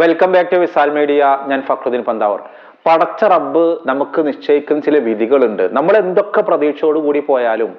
Welcome back to Visal media ഞാൻ ഫക്രുദ്ദീൻ പന്താവർ. പടച്ച റബ്ബ് നമുക്ക് നിശ്ചയിക്കുന്ന ചില വിധികളുണ്ട്. നമ്മൾ എന്തൊക്കെ പ്രതീക്ഷയോടുകൂടി പോയാലും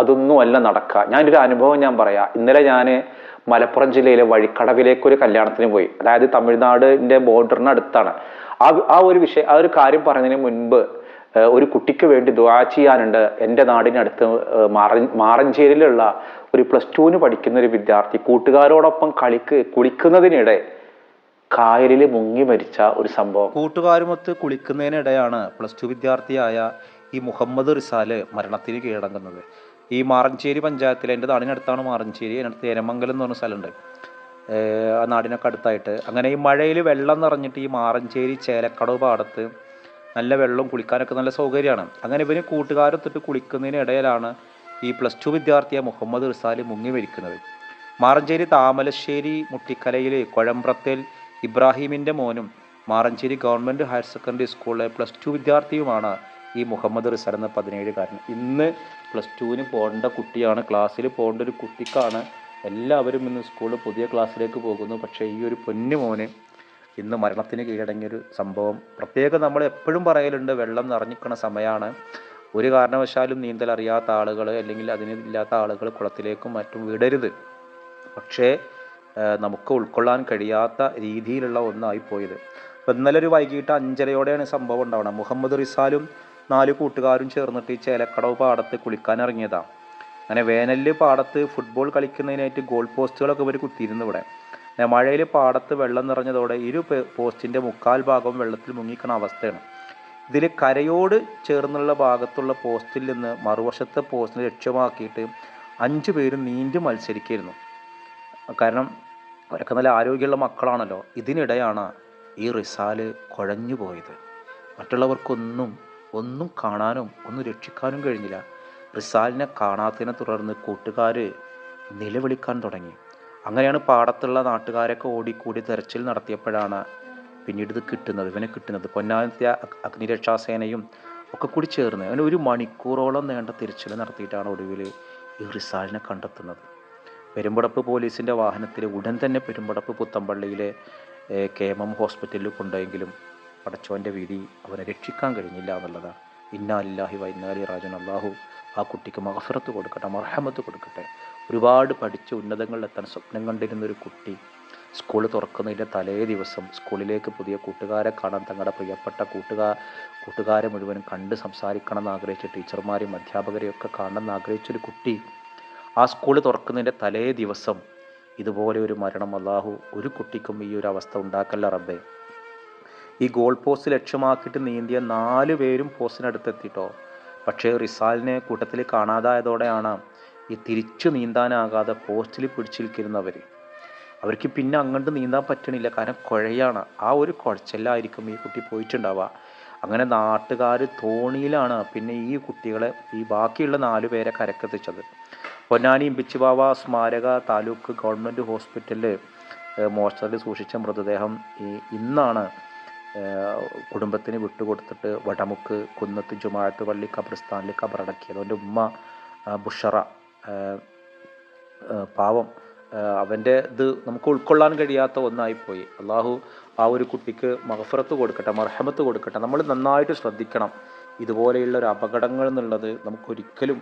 അതൊന്നും അല്ല നടക്കുക. ഞാനൊരു അനുഭവം ഞാൻ പറയാം. ഇന്നലെ ഞാൻ മലപ്പുറം ജില്ലയിലെ വഴിക്കടവിലേക്ക് ഒരു കല്യാണത്തിന് പോയി. അതായത് തമിഴ്നാടിന്റെ ബോർഡറിന് അടുത്താണ്. ആ ആ ഒരു വിഷയം ആ ഒരു കാര്യം പറഞ്ഞതിന് മുൻപ് ഒരു കുട്ടിക്ക് വേണ്ടി ദുആ ചെയ്യാനുണ്ട്. എന്റെ നാടിനടുത്ത് മാറ മാറഞ്ചേരിയിലുള്ള ഒരു പ്ലസ് ടുവിന് പഠിക്കുന്ന ഒരു വിദ്യാർത്ഥി കൂട്ടുകാരോടൊപ്പം കളിക്ക് കുളിക്കുന്നതിനിടെ കായലിൽ മുങ്ങി മരിച്ച ഒരു സംഭവം. കൂട്ടുകാരുമൊത്ത് കുളിക്കുന്നതിനിടെയാണ് പ്ലസ് ടു വിദ്യാർത്ഥിയായ ഈ മുഹമ്മദ് റിസാൽ മരണത്തിന് കീഴടങ്ങുന്നത്. ഈ മാറഞ്ചേരി പഞ്ചായത്തിലെ എന്റെ നാടിനടുത്താണ് മാറഞ്ചേരി അതിനടുത്ത് എരമംഗലം എന്ന് പറഞ്ഞ സ്ഥലമുണ്ട്. ആ നാടിനൊക്കെ അടുത്തായിട്ട്. അങ്ങനെ ഈ മഴയിൽ വെള്ളം നിറഞ്ഞിട്ട് ഈ മാറഞ്ചേരി ചേലക്കടവ് പാടത്ത് നല്ല വെള്ളം കുളിക്കാനൊക്കെ നല്ല സൗകര്യമാണ്. അങ്ങനെ ഇവന് കൂട്ടുകാരൊത്തിട്ട് കുളിക്കുന്നതിനിടയിലാണ് ഈ പ്ലസ് ടു വിദ്യാർത്ഥിയെ മുഹമ്മദ് റിസാൽ മുങ്ങി മരിക്കുന്നത്. മാറഞ്ചേരി താമലശ്ശേരി മുട്ടിക്കലയിൽ കൊഴമ്പ്രത്തേൽ ഇബ്രാഹിമിന്റെ മോനും മാറഞ്ചേരി ഗവൺമെന്റ് ഹയർ സെക്കൻഡറി സ്കൂളിലെ പ്ലസ് ടു വിദ്യാർത്ഥിയുമാണ് ഈ മുഹമ്മദ് റിസൽ എന്ന പതിനേഴുകാരൻ. ഇന്ന് പ്ലസ് ടുവിന് പോകേണ്ട കുട്ടിയാണ്. ക്ലാസ്സിൽ പോകേണ്ട ഒരു കുട്ടിക്കാണ്. എല്ലാവരും ഇന്ന് സ്കൂളിൽ പുതിയ ക്ലാസ്സിലേക്ക് പോകുന്നു. പക്ഷേ ഈ ഒരു പൊന്നു മോന് ഇന്ന് മരണത്തിന് കീഴടങ്ങിയൊരു സംഭവം പ്രത്യേകം നമ്മൾ എപ്പോഴും പറയലുണ്ട്. വെള്ളം നിറഞ്ഞിക്കണ സമയമാണ്. ഒരു കാരണവശാലും നീന്തൽ അറിയാത്ത ആളുകൾ അല്ലെങ്കിൽ അതിനില്ലാത്ത ആളുകൾ കുളത്തിലേക്കും മറ്റും വിടരുത്. പക്ഷേ നമുക്ക് ഉൾക്കൊള്ളാൻ കഴിയാത്ത രീതിയിലുള്ള ഒന്നായി പോയത്. അപ്പോൾ ഇന്നലെ ഒരു വൈകിട്ട് അഞ്ചരയോടെയാണ് സംഭവം ഉണ്ടാവുന്നത്. മുഹമ്മദ് റിസാലും നാല് കൂട്ടുകാരും ചേർന്നിട്ട് ഈ ചേലക്കടവ് പാടത്ത് കുളിക്കാൻ ഇറങ്ങിയതാണ് അങ്ങനെ വേനലിൽ പാടത്ത് ഫുട്ബോൾ കളിക്കുന്നതിനായിട്ട് ഗോൾ പോസ്റ്റുകളൊക്കെ ഇവർ കുത്തിയിരുന്നു ഇവിടെ. മഴയിൽ പാടത്ത് വെള്ളം നിറഞ്ഞതോടെ ഇരു പോസ്റ്റിന്റെ മുക്കാൽ ഭാഗവും വെള്ളത്തിൽ മുങ്ങിക്കണ അവസ്ഥയാണ്. ഇതിൽ കരയോട് ചേർന്നുള്ള ഭാഗത്തുള്ള പോസ്റ്റിൽ നിന്ന് മറുവശത്തെ പോസ്റ്റിനെ ലക്ഷ്യമാക്കിയിട്ട് അഞ്ചു പേരും നീന്തി മത്സരിക്കായിരുന്നു. കാരണം അവരൊക്കെ നല്ല ആരോഗ്യമുള്ള മക്കളാണല്ലോ. ഇതിനിടെയാണ് ഈ റിസാൽ കുഴഞ്ഞു പോയത്. മറ്റുള്ളവർക്കൊന്നും ഒന്നും കാണാനും ഒന്നും രക്ഷിക്കാനും കഴിഞ്ഞില്ല. റിസാലിനെ കാണാത്തതിനെ തുടർന്ന് കൂട്ടുകാർ നിലവിളിക്കാൻ തുടങ്ങി. അങ്ങനെയാണ് പാടത്തുള്ള നാട്ടുകാരൊക്കെ ഓടിക്കൂടി തെരച്ചിൽ നടത്തിയപ്പോഴാണ് പിന്നീട് ഇത് കിട്ടുന്നത് ഇവനെ കിട്ടുന്നത്. പൊന്നാനത്തെ അഗ്- അഗ്നിരക്ഷാസേനയും ഒക്കെ കൂടി ചേർന്ന് അങ്ങനെ ഒരു മണിക്കൂറോളം നീണ്ട തിരച്ചിൽ നടത്തിയിട്ടാണ് ഒടുവിൽ ഈ റിസാലിനെ കണ്ടെത്തുന്നത്. പെരുമ്പടപ്പ് പോലീസിന്റെ വാഹനത്തിൽ ഉടൻ തന്നെ പെരുമ്പടപ്പ് പുത്തമ്പള്ളിയിലെ കെ എം എം ഹോസ്പിറ്റലിൽ കൊണ്ടുപോയെങ്കിലും പടച്ചോന്റെ വിധി അവനെ രക്ഷിക്കാൻ കഴിഞ്ഞില്ല എന്നുള്ളതാണ്. ഇന്നാലില്ലാഹി വൈന്നാലി റാജൻ അള്ളാഹു ആ കുട്ടിക്ക് മഹഫറത്ത് കൊടുക്കട്ടെ മർഹമത്ത് കൊടുക്കട്ടെ. ഒരുപാട് പഠിച്ച് ഉന്നതങ്ങളിലെത്താൻ സ്വപ്നം കണ്ടിരുന്ന ഒരു കുട്ടി സ്കൂൾ തുറക്കുന്നതിന്റെ തലേ ദിവസം സ്കൂളിലേക്ക് പുതിയ കൂട്ടുകാരെ കാണാൻ തങ്ങളുടെ പ്രിയപ്പെട്ട കൂട്ടുകാർ കൂട്ടുകാരെ മുഴുവനും കണ്ട് സംസാരിക്കണം എന്ന് ആഗ്രഹിച്ച ടീച്ചർമാരെയും അധ്യാപകരെയും ഒക്കെ കാണണം എന്ന് ആഗ്രഹിച്ചൊരു കുട്ടി ആ സ്കൂൾ തുറക്കുന്നതിന്റെ തലേ ദിവസം ഇതുപോലെ ഒരു മരണം അള്ളാഹു ഒരു കുട്ടിക്കും ഈ ഒരു അവസ്ഥ ഉണ്ടാക്കല്ല റബ്ബേ. ഈ ഗോൾ പോസ്റ്റ് ലക്ഷ്യമാക്കിയിട്ട് നീന്തിയ നാല് പേരും പോസ്റ്റിനടുത്തെത്തിട്ടോ. പക്ഷേ റിസാലിനെ കൂട്ടത്തിൽ കാണാതായതോടെയാണ് ഈ തിരിച്ചു നീന്താനാകാതെ പോസ്റ്റിൽ പിടിച്ചിരിക്കുന്നവർ അവർക്ക് പിന്നെ അങ്ങോട്ട് നീന്താൻ പറ്റണില്ല. കാരണം കുഴയാണ്. ആ ഒരു കുഴച്ചെല്ലായിരിക്കും ഈ കുട്ടി പോയിട്ടുണ്ടാവുക. അങ്ങനെ നാട്ടുകാർ തോണിയിലാണ് പിന്നെ ഈ കുട്ടികളെ ഈ ബാക്കിയുള്ള നാലു പേരെ കരക്കെത്തിച്ചത്. പൊന്നാനി ബിച്ചുവാവ സ്മാരക താലൂക്ക് ഗവൺമെന്റ് ഹോസ്പിറ്റലിൽ മോർച്ചറിൽ സൂക്ഷിച്ച മൃതദേഹം ഇന്നാണ് കുടുംബത്തിന് വിട്ടുകൊടുത്തിട്ട് വടമുക്ക് കുന്നത്ത് ജുമാഴത്ത് പള്ളി ഖബർസ്ഥാനിൽ ഖബറടക്കിയത്. അവന്റെ ഉമ്മ ബുഷറ പാവം അവന്റെ ഇത് നമുക്ക് ഉൾക്കൊള്ളാൻ കഴിയാത്ത ഒന്നായിപ്പോയി. അള്ളാഹു ആ ഒരു കുട്ടിക്ക് മഹഫറത്ത് കൊടുക്കട്ടെ മർഹമത്ത് കൊടുക്കട്ടെ. നമ്മൾ നന്നായിട്ട് ശ്രദ്ധിക്കണം. ഇതുപോലെയുള്ള ഒരു അപകടങ്ങൾ എന്നുള്ളത് നമുക്കൊരിക്കലും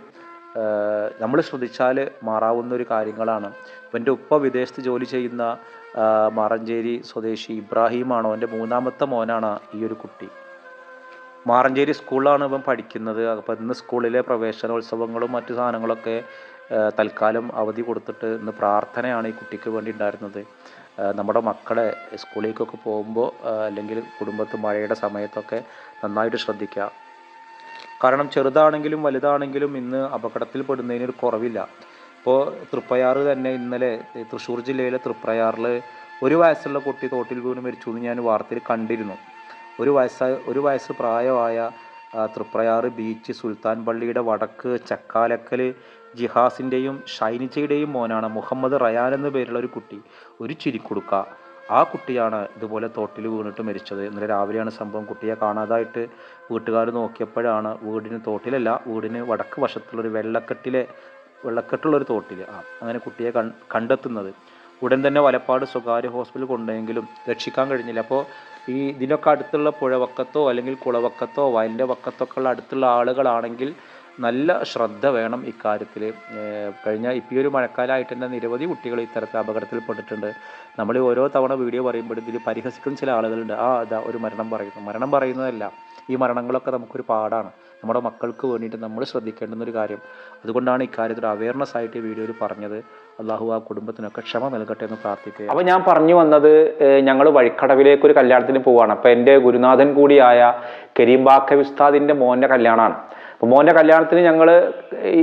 നമ്മൾ ശ്രദ്ധിച്ചാൽ മാറാവുന്ന ഒരു കാര്യങ്ങളാണ്. ഇപ്പം എന്റെ ഉപ്പ വിദേശത്ത് ജോലി ചെയ്യുന്ന മാറഞ്ചേരി സ്വദേശി ഇബ്രാഹിമാണോ എന്റെ മൂന്നാമത്തെ മോനാണ് ഈ ഒരു കുട്ടി. മാറഞ്ചേരി സ്കൂളിലാണ് ഇവൻ പഠിക്കുന്നത്. അപ്പോൾ ഇന്ന് സ്കൂളിലെ പ്രവേശനോത്സവങ്ങളും മറ്റു സാധനങ്ങളൊക്കെ തൽക്കാലം അവധി കൊടുത്തിട്ട് ഇന്ന് പ്രാർത്ഥനയാണ് ഈ കുട്ടിക്ക് വേണ്ടി ഉണ്ടായിരുന്നത്. നമ്മുടെ മക്കളെ സ്കൂളിലേക്കൊക്കെ പോകുമ്പോൾ അല്ലെങ്കിൽ കുടുംബത്ത് മഴയുടെ സമയത്തൊക്കെ നന്നായിട്ട് ശ്രദ്ധിക്കുക. കാരണം ചെറുതാണെങ്കിലും വലുതാണെങ്കിലും ഇന്ന് അപകടത്തിൽ പെടുന്നതിന് ഒരു കുറവില്ല. ഇപ്പോൾ തൃപ്പയാറ് തന്നെ ഇന്നലെ തൃശ്ശൂർ ജില്ലയിലെ തൃപ്രയാറിൽ ഒരു വയസ്സുള്ള കുട്ടി തോട്ടിൽ വീണ് മരിച്ചു എന്ന് ഞാൻ വാർത്തയിൽ കണ്ടിരുന്നു. ഒരു വയസ്സ് ഒരു വയസ്സ് പ്രായമായ തൃപ്രയാർ ബീച്ച് സുൽത്താൻ പള്ളിയുടെ വടക്ക് ചക്കാലക്കൽ ജിഹാസിന്റെയും ഷൈനിജയുടെയും മോനാണ് മുഹമ്മദ് റയാൻ എന്ന പേരുള്ള ഒരു കുട്ടി ഒരു ചിരിക്കുടുക്ക. ആ കുട്ടിയാണ് ഇതുപോലെ തോട്ടിൽ വീണിട്ട് മരിച്ചത്. ഇന്നലെ രാവിലെയാണ് സംഭവം. കുട്ടിയെ കാണാതായിട്ട് വീട്ടുകാർ നോക്കിയപ്പോഴാണ് വീടിന് തോട്ടിലല്ല വീടിന് വടക്ക് വശത്തുള്ളൊരു വെള്ളക്കെട്ടിലെ വെള്ളക്കെട്ടുള്ളൊരു തോട്ടിൽ ആ അങ്ങനെ കുട്ടിയെ കണ്ടെത്തുന്നത്. ഉടൻ തന്നെ വലപ്പാട് സ്വകാര്യ ഹോസ്പിറ്റലിൽ കൊണ്ടുപോയെങ്കിലും രക്ഷിക്കാൻ കഴിഞ്ഞില്ല. അപ്പോൾ ഈ ഇതിനൊക്കെ അടുത്തുള്ള പുഴവക്കത്തോ അല്ലെങ്കിൽ കുളവക്കത്തോ വയലിന്റെ വക്കത്തൊക്കെ ഉള്ള അടുത്തുള്ള ആളുകളാണെങ്കിൽ നല്ല ശ്രദ്ധ വേണം ഇക്കാര്യത്തിൽ കഴിഞ്ഞ ഇപ്പോൾ ഒരു മഴക്കാലമായിട്ട് തന്നെ നിരവധി കുട്ടികൾ ഇത്തരത്തിൽ അപകടത്തിൽപ്പെട്ടിട്ടുണ്ട്. നമ്മൾ ഓരോ തവണ വീഡിയോ പറയുമ്പോൾ ഇതിൽ പരിഹസിക്കുന്ന ചില ആളുകളുണ്ട്. ആ അതാ ഒരു മരണം പറയുന്നു. മരണം പറയുന്നതല്ല. ഈ മരണങ്ങളൊക്കെ നമുക്കൊരു പാടാണ്. നമ്മുടെ മക്കൾക്ക് വേണ്ടിയിട്ട് നമ്മൾ ശ്രദ്ധിക്കേണ്ടുന്ന ഒരു കാര്യം. അതുകൊണ്ടാണ് ഇക്കാര്യത്തിൽ അവയർനെസ് ആയിട്ട് ഈ വീഡിയോയിൽ പറഞ്ഞത്. അള്ളാഹു ആ കുടുംബത്തിനൊക്കെ ക്ഷമ നൽകട്ടെ എന്ന് പ്രാർത്ഥിക്കുക അപ്പോൾ ഞാൻ പറഞ്ഞു വന്നത് ഞങ്ങൾ വഴിക്കടവിലേക്ക് ഒരു കല്യാണത്തിന് പോവുകയാണ് അപ്പോൾ എന്റെ ഗുരുനാഥൻ കൂടിയായ കരീം വിസ്താദിന്റെ മോന്റെ കല്യാണമാണ്. അപ്പൊ മോന്റെ കല്യാണത്തിന് ഞങ്ങൾ ഈ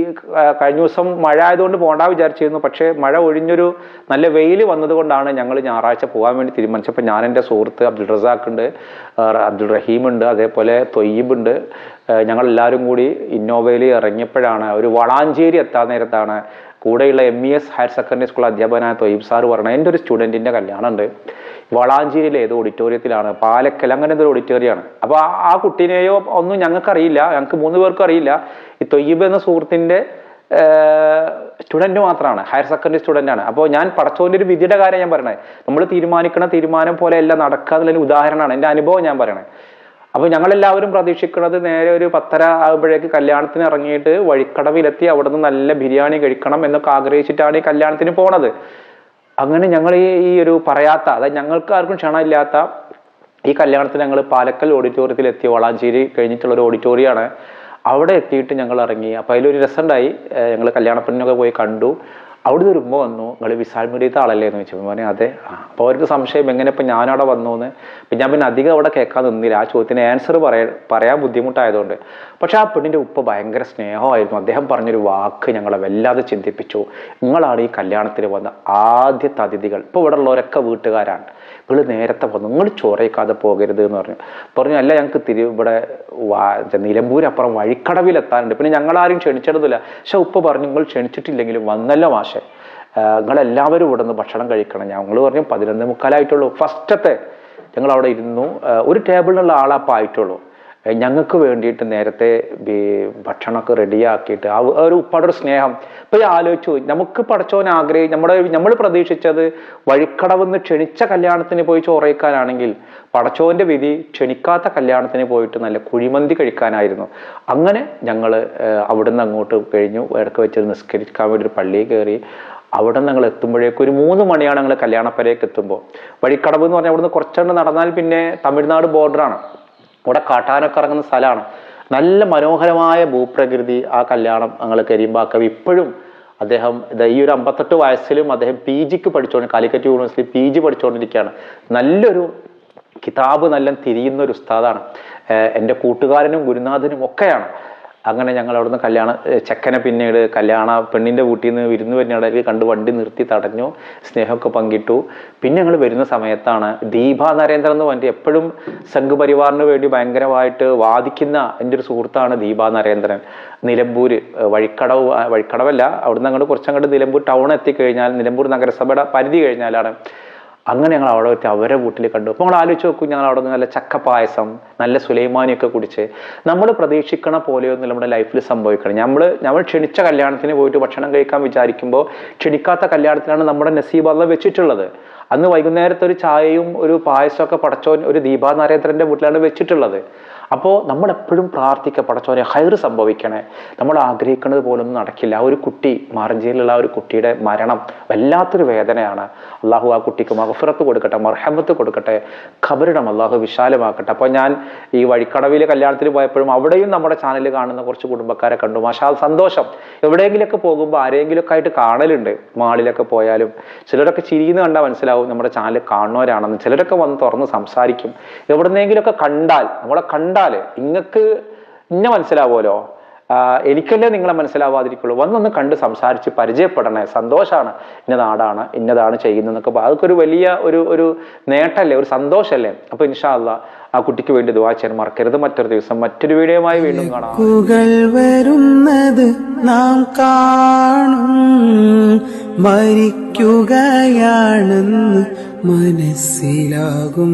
കഴിഞ്ഞ ദിവസം മഴ ആയതുകൊണ്ട് പോകണ്ട വിചാരിച്ചിരുന്നു. പക്ഷേ മഴ ഒഴിഞ്ഞൊരു നല്ല വെയിൽ വന്നതുകൊണ്ടാണ് ഞങ്ങൾ ഞായറാഴ്ച പോകാൻ വേണ്ടി തീരുമാനിച്ചപ്പോൾ ഞാൻ എന്റെ സുഹൃത്ത് അബ്ദുൾ റസാഖ് ഉണ്ട് അബ്ദുൾ റഹീം ഉണ്ട് അതേപോലെ തൊയ്യബ് ഉണ്ട്. ഞങ്ങൾ എല്ലാവരും കൂടി ഇന്നോവയിൽ ഇറങ്ങിയപ്പോഴാണ് ഒരു വളാഞ്ചേരി എത്താൻ നേരത്താണ് കൂടെയുള്ള M E S higher secondary school അധ്യാപകനായ തൊയ്യബ് സാർ പറഞ്ഞത്. എന്റെ ഒരു സ്റ്റുഡന്റിന്റെ കല്യാണമുണ്ട്. വളാഞ്ചേരിയിലെ ഏതോ ഓഡിറ്റോറിയത്തിലാണ് പാലക്കൽ അങ്ങനെ എന്തോ ഓഡിറ്റോറിയമാണ് അപ്പോൾ ആ കുട്ടീനെയോ ഒന്നും ഞങ്ങൾക്കറിയില്ല ഞങ്ങൾക്ക് മൂന്ന് പേർക്കും അറിയില്ല. ഈ തൊയ്യബ് എന്ന സുഹൃത്തിന്റെ സ്റ്റുഡന്റ് മാത്രമാണ് ഹയർ സെക്കൻഡറി സ്റ്റുഡന്റ് ആണ്. അപ്പോൾ ഞാൻ പടച്ചോന്റെ ഒരു വിധിയുടെ കാര്യം ഞാൻ പറയണേ. നമ്മൾ തീരുമാനിക്കുന്ന തീരുമാനം പോലെ എല്ലാം നടക്കുക എന്നുള്ളൊരു ഉദാഹരണമാണ് എന്റെ അനുഭവം ഞാൻ പറയണേ. അപ്പോൾ ഞങ്ങളെല്ലാവരും പ്രതീക്ഷിക്കുന്നത് നേരെ ഒരു പത്തര ആകുമ്പോഴേക്ക് കല്യാണത്തിന് ഇറങ്ങിയിട്ട് വഴിക്കടവിലെത്തി അവിടുന്ന് നല്ല ബിരിയാണി കഴിക്കണം എന്നൊക്കെ ആഗ്രഹിച്ചിട്ടാണ് ഈ കല്യാണത്തിന് പോണത്. അങ്ങനെ ഞങ്ങൾ ഈ ഈ ഒരു പറയാത്ത അതായത് ഞങ്ങൾക്ക് ആർക്കും ക്ഷണമില്ലാത്ത ഈ കല്യാണത്തിന് ഞങ്ങൾ പാലക്കൽ ഓഡിറ്റോറിയത്തിൽ എത്തി വളാഞ്ചേരി കഴിഞ്ഞിട്ടുള്ള ഒരു ഓഡിറ്റോറിയമാണ് അവിടെ എത്തിയിട്ട് ഞങ്ങൾ ഇറങ്ങി. അപ്പോൾ അതിലൊരു രസമുണ്ടായി. ഞങ്ങൾ കല്യാണപ്പെണ്ണിനൊക്കെ പോയി കണ്ടു. അവിടുന്ന് ഒരു ഉമ്മ വന്നു. നിങ്ങൾ വിശാൽ മീഡിയത്തെ ആളല്ലേ എന്ന് ചോദിച്ചു പറഞ്ഞു അതെ. അപ്പോൾ അവർക്ക് സംശയം എങ്ങനെ ഇപ്പം ഞാനവിടെ വന്നു എന്ന് പിന്നെ ഞാൻ പിന്നെ അധികം അവിടെ കേൾക്കാൻ നിന്നില്ല. ആ ചോദ്യത്തിന് ആൻസർ പറയാൻ പറയാൻ ബുദ്ധിമുട്ടായതുകൊണ്ട്. പക്ഷെ ആ പെണ്ണിന്റെ ഉപ്പ ഭയങ്കര സ്നേഹമായിരുന്നു. അദ്ദേഹം പറഞ്ഞൊരു വാക്ക് ഞങ്ങളെ വല്ലാതെ ചിന്തിപ്പിച്ചു. നിങ്ങളാണ് ഈ കല്യാണത്തിന് വന്ന ആദ്യത്തെ അതിഥികൾ. ഇപ്പോൾ ഇവിടെ ഉള്ളവരൊക്കെ വീട്ടുകാരാണ്. നിങ്ങൾ നേരത്തെ വന്നു. നിങ്ങൾ ചോറയിക്കാതെ പോകരുത് എന്ന് പറഞ്ഞു. പറഞ്ഞു അല്ല ഞങ്ങൾക്ക് തിരി ഇവിടെ വാ നിലമ്പൂരപ്പുറം വഴിക്കടവിലെത്താനുണ്ട്. പിന്നെ ഞങ്ങളാരും ക്ഷണിച്ചിടുന്നില്ല പക്ഷെ ഉപ്പ പറഞ്ഞു നിങ്ങൾ ക്ഷണിച്ചിട്ടില്ലെങ്കിലും വന്നല്ലോ മാഷെ. നിങ്ങളെല്ലാവരും ഇവിടെ നിന്ന് ഭക്ഷണം കഴിക്കണം. ഞങ്ങൾ പറഞ്ഞു പതിനൊന്ന് മുക്കാലായിട്ടുള്ളൂ. ഫസ്റ്റത്തെ ഞങ്ങൾ അവിടെ ഇരുന്നു ഒരു ടേബിളിലുള്ള ആളപ്പം ആയിട്ടുള്ളൂ. ഞങ്ങൾക്ക് വേണ്ടിയിട്ട് നേരത്തെ ഭക്ഷണമൊക്കെ റെഡിയാക്കിയിട്ട് ആ ഒരു ഉപ്പാടൊരു സ്നേഹം. ഇപ്പൊ ഈ ആലോചിച്ചു നമുക്ക് പടച്ചോൻ ആഗ്രഹി നമ്മുടെ നമ്മൾ പ്രതീക്ഷിച്ചത് വഴിക്കടവെന്ന് ക്ഷണിച്ച കല്യാണത്തിന് പോയി ചോറയിക്കാനാണെങ്കിൽ പടച്ചോന്റെ വിധി ക്ഷണിക്കാത്ത കല്യാണത്തിന് പോയിട്ട് നല്ല കുഴിമന്തി കഴിക്കാനായിരുന്നു. അങ്ങനെ ഞങ്ങൾ അവിടുന്ന് അങ്ങോട്ട് കഴിഞ്ഞു. ഇടയ്ക്ക് വെച്ച് നിസ്കരിക്കാൻ വേണ്ടി ഒരു പള്ളിയിൽ കയറി. അവിടെ നിന്ന് ഞങ്ങൾ എത്തുമ്പോഴേക്കും ഒരു മൂന്ന് മണിയാണ് ഞങ്ങൾ കല്യാണപ്പരേക്ക് എത്തുമ്പോൾ വഴിക്കടവ് എന്ന് പറഞ്ഞാൽ അവിടുന്ന് കുറച്ചുകൊണ്ട് നടന്നാൽ പിന്നെ തമിഴ്നാട് ബോർഡറാണ് അവിടെ കാട്ടാനൊക്കെ ഇറങ്ങുന്ന സ്ഥലമാണ്. നല്ല മനോഹരമായ ഭൂപ്രകൃതി ആ കല്യാണം ഞങ്ങൾ കരിമ്പാക്കവി ഇപ്പോഴും അദ്ദേഹം ഈ ഒരു അമ്പത്തെട്ട് വയസ്സിലും അദ്ദേഹം പി ജിക്ക് പഠിച്ചുകൊണ്ട് കാലിക്കറ്റ് യൂണിവേഴ്സിറ്റി പി ജി പഠിച്ചുകൊണ്ടിരിക്കുകയാണ് നല്ലൊരു കിതാബ് നല്ല തിരിയുന്ന ഒരു ഉസ്താദാണ്. എന്റെ കൂട്ടുകാരനും ഗുരുനാഥനും ഒക്കെയാണ്. അങ്ങനെ ഞങ്ങൾ അവിടുന്ന് കല്യാണ ചെക്കനെ പിന്നീട് കല്യാണ പെണ്ണിന്റെ വീട്ടിൽ നിന്ന് വിരുന്ന് പെണ്ണിടയിൽ കണ്ട് വണ്ടി നിർത്തി തടഞ്ഞു സ്നേഹമൊക്കെ പങ്കിട്ടു. പിന്നെ ഞങ്ങൾ വരുന്ന സമയത്താണ് ദീപ നരേന്ദ്രൻ എന്ന് പറഞ്ഞിട്ട് എപ്പോഴും സംഘപരിവാറിന് വേണ്ടി ഭയങ്കരമായിട്ട് വാദിക്കുന്ന എന്റെ ഒരു സുഹൃത്താണ് ദീപ നരേന്ദ്രൻ. നിലമ്പൂർ വഴിക്കടവ് വഴിക്കടവല്ല അവിടുന്ന് അങ്ങോട്ട് കുറച്ചങ്ങോട്ട് നിലമ്പൂർ ടൗൺ എത്തിക്കഴിഞ്ഞാൽ നിലമ്പൂർ നഗരസഭയുടെ പരിധി കഴിഞ്ഞാലാണ് അങ്ങനെ ഞങ്ങൾ അവിടെ എത്തി അവരെ വീട്ടിൽ കണ്ടു. അപ്പോൾ നമ്മൾ ആലോചിച്ച് നോക്കും ഞങ്ങൾ അവിടെ നിന്ന് നല്ല ചക്കപ്പായസം നല്ല സുലൈമാനിയൊക്കെ കുടിച്ച് നമ്മൾ പ്രതീക്ഷിക്കണ പോലെയൊന്നും നമ്മുടെ ലൈഫിൽ സംഭവിക്കണം നമ്മൾ നമ്മൾ ക്ഷണിച്ച കല്യാണത്തിന് പോയിട്ട് ഭക്ഷണം കഴിക്കാൻ വിചാരിക്കുമ്പോൾ ക്ഷണിക്കാത്ത കല്യാണത്തിലാണ് നമ്മുടെ നസീബ് അള്ള വെച്ചിട്ടുള്ളത്. അന്ന് വൈകുന്നേരത്തെ ഒരു ചായയും ഒരു പായസമൊക്കെ പടച്ചോൻ ഒരു ദീപാ നരേന്ദ്രന്റെ വീട്ടിലാണ് വെച്ചിട്ടുള്ളത്. അപ്പോൾ നമ്മൾ എപ്പോഴും പ്രാർത്ഥിക്കുക പടച്ചോനെ ഹൈർ സംഭവിക്കണേ. നമ്മൾ ആഗ്രഹിക്കുന്നത് പോലൊന്നും നടക്കില്ല. ആ ഒരു കുട്ടി മാറഞ്ചേരിയിലുള്ള ആ ഒരു കുട്ടിയുടെ മരണം വല്ലാത്തൊരു വേദനയാണ്. അള്ളാഹു ആ കുട്ടിക്ക് മഹഫുറത്ത് കൊടുക്കട്ടെ മർഹമത്ത് കൊടുക്കട്ടെ ഖബറിടം അള്ളാഹു വിശാലമാക്കട്ടെ. അപ്പോൾ ഞാൻ ഈ വഴിക്കടവിലെ കല്യാണത്തിന് പോയപ്പോഴും അവിടെയും നമ്മുടെ ചാനൽ കാണുന്ന കുറച്ച് കുടുംബക്കാരെ കണ്ടു. മാഷാ സന്തോഷം. എവിടെയെങ്കിലൊക്കെ പോകുമ്പോൾ ആരെങ്കിലുമൊക്കെ ആയിട്ട് കാണലുണ്ട്. മാളിലൊക്കെ പോയാലും ചിലരൊക്കെ ചിരിയെന്ന് കണ്ടാൽ മനസ്സിലാവും നമ്മുടെ ചാനൽ കാണുന്നവരാണെന്ന്. ചിലരൊക്കെ വന്ന് തുറന്ന് സംസാരിക്കും. എവിടുന്നെങ്കിലൊക്കെ കണ്ടാൽ നമ്മളെ കണ്ടാൽ ഇങ്ങക്ക് ഇന്നെ മനസ്സിലാവുമല്ലോ? എനിക്കല്ലേ നിങ്ങളെ മനസ്സിലാവാതിരിക്കുള്ളൂ. വന്നൊന്ന് കണ്ട് സംസാരിച്ച് പരിചയപ്പെടണേ. സന്തോഷമാണ് ഇന്ന നാടാണ് ഇന്നതാണ് ചെയ്യുന്നതെന്നൊക്കെ അതൊക്കെ ഒരു വലിയ ഒരു ഒരു നേട്ടമല്ലേ ഒരു സന്തോഷമല്ലേ അപ്പോൾ ഇൻഷാല്ല ആ കുട്ടിക്ക് വേണ്ടി ദുവാ ചെയ്യാൻ മറക്കരുത്. മറ്റൊരു ദിവസം മറ്റൊരു വീഡിയോയുമായി വീണ്ടും കാണാം. വരുന്നത് നാം കാണും. മരിക്കുകയാണെന്ന് മനസ്സിലാകും.